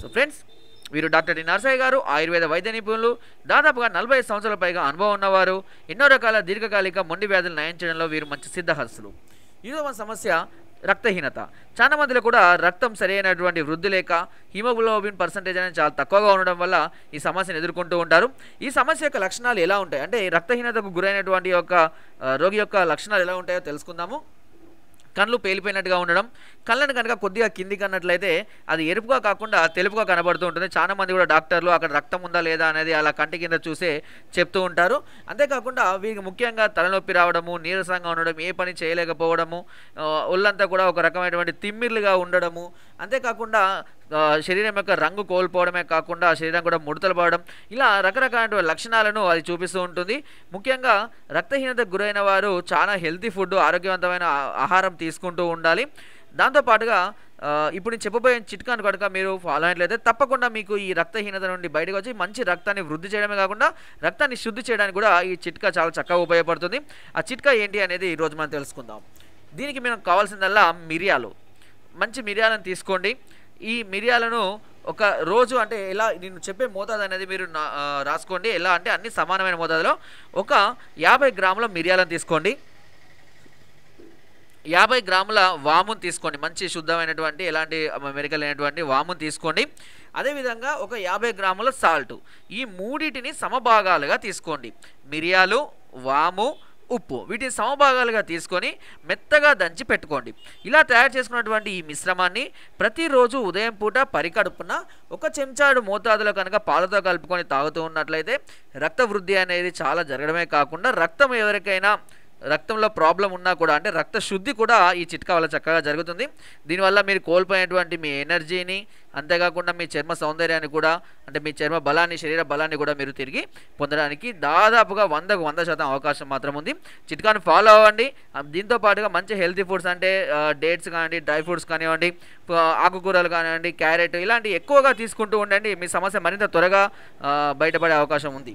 So friends వీరు doctor D. Narasaiah garu ఆయుర్వేద వైద్య నిపుణులు. దాదాపుగా నలభై ఐదు సంవత్సరాల పైగా అనుభవం ఉన్నవారు. ఎన్నో రకాల దీర్ఘకాలిక మొండి వ్యాధులు నయం చేయడంలో వీరు మంచి సిద్ధహస్తులు. ఈరోజు సమస్య రక్తహీనత. చాలా మందిలో కూడా రక్తం సరైనటువంటి వృద్ధి లేక హిమోగ్లోబిన్ పర్సంటేజ్ అనేది చాలా తక్కువగా ఉండడం వల్ల ఈ సమస్యను ఎదుర్కొంటూ ఉంటారు. ఈ సమస్య యొక్క లక్షణాలు ఎలా ఉంటాయి? అంటే రక్తహీనతకు గురైనటువంటి యొక్క రోగి యొక్క లక్షణాలు ఎలా ఉంటాయో తెలుసుకుందాము. కళ్ళు పేలిపోయినట్టుగా ఉండడం కళ్ళను కనుక కొద్దిగా కిందికి అన్నట్లయితే అది ఎరుపుగా కాకుండా తెలుపుగా కనబడుతూ ఉంటుంది. చాలా మంది కూడా డాక్టర్లు అక్కడ రక్తం ఉందా లేదా అనేది అలా కంటి కింద చూసే చెప్తూ ఉంటారు. అంతేకాకుండా వీరికి ముఖ్యంగా తలనొప్పి రావడము నీరసంగా ఉండడం ఏ పని చేయలేకపోవడము ఒళ్ళంతా కూడా ఒక రకమైనటువంటి తిమ్మిర్లుగా ఉండడము అంతేకాకుండా శరీరం యొక్క రంగు కోల్పోవడమే కాకుండా శరీరం కూడా ముడతలు పడడం ఇలా రకరకాలైనటువంటి లక్షణాలను అది చూపిస్తూ ఉంటుంది. ముఖ్యంగా రక్తహీనతకు గురైన వారు చాలా హెల్తీ ఫుడ్ ఆరోగ్యవంతమైన ఆహారం తీసుకుంటూ ఉండాలి. దాంతోపాటుగా ఇప్పుడు నేను చెప్పబోయే చిట్కాను కనుక మీరు ఫాలో అయినట్లయితే తప్పకుండా మీకు ఈ రక్తహీనత నుండి బయటకు వచ్చి మంచి రక్తాన్ని వృద్ధి చేయడమే కాకుండా రక్తాన్ని శుద్ధి చేయడానికి కూడా ఈ చిట్కా చాలా చక్కగా ఉపయోగపడుతుంది. ఆ చిట్కా ఏంటి అనేది ఈరోజు మనం తెలుసుకుందాం. దీనికి మనకు కావాల్సిందల్లా మిరియాలు. మంచి మిరియాలను తీసుకోండి. ఈ మిరియాలను ఒక రోజు అంటే ఎలా నేను చెప్పే మోతాదు అనేది మీరు నా- రాసుకోండి. ఎలా అంటే అన్ని సమానమైన మోతాదులో ఒక యాభై గ్రాముల మిరియాలను తీసుకోండి. యాభై గ్రాముల వామును తీసుకోండి. మంచి శుద్ధమైనటువంటి ఎలాంటి మెరికల్ వామును తీసుకోండి. అదేవిధంగా ఒక యాభై గ్రాముల సాల్ట్. ఈ మూడింటిని సమభాగాలుగా తీసుకోండి. మిరియాలు వాము ఉప్పు వీటిని సమభాగాలుగా తీసుకొని మెత్తగా దంచి పెట్టుకోండి. ఇలా తయారు చేసుకున్నటువంటి ఈ మిశ్రమాన్ని ప్రతిరోజు ఉదయం పూట పరికడుపున ఒక చెంచాడు మోతాదులో కనుక పాలతో కలుపుకొని తాగుతూ ఉన్నట్లయితే రక్త వృద్ధి అనేది చాలా జరగడమే కాకుండా రక్తం ఎవరికైనా రక్తంలో ప్రాబ్లం ఉన్నా కూడా అంటే రక్త శుద్ధి కూడా ఈ చిట్కా వల్ల చక్కగా జరుగుతుంది. దీనివల్ల మీరు కోల్పోయినటువంటి మీ ఎనర్జీని అంతేకాకుండా మీ చర్మ సౌందర్యాన్ని కూడా అంటే మీ చర్మ బలాన్ని శరీర బలాన్ని కూడా మీరు తిరిగి పొందడానికి దాదాపుగా వందకు వంద శాతం అవకాశం మాత్రం ఉంది. చిట్కాను ఫాలో అవ్వండి. దీంతో పాటుగా మంచి హెల్తీ ఫుడ్స్ అంటే డేట్స్ కానివ్వండి డ్రై ఫ్రూట్స్ కానివ్వండి ఆకుకూరలు కానివ్వండి క్యారెట్ ఇలాంటి ఎక్కువగా తీసుకుంటూ ఉండండి. మీ సమస్య మరింత త్వరగా బయటపడే అవకాశం ఉంది.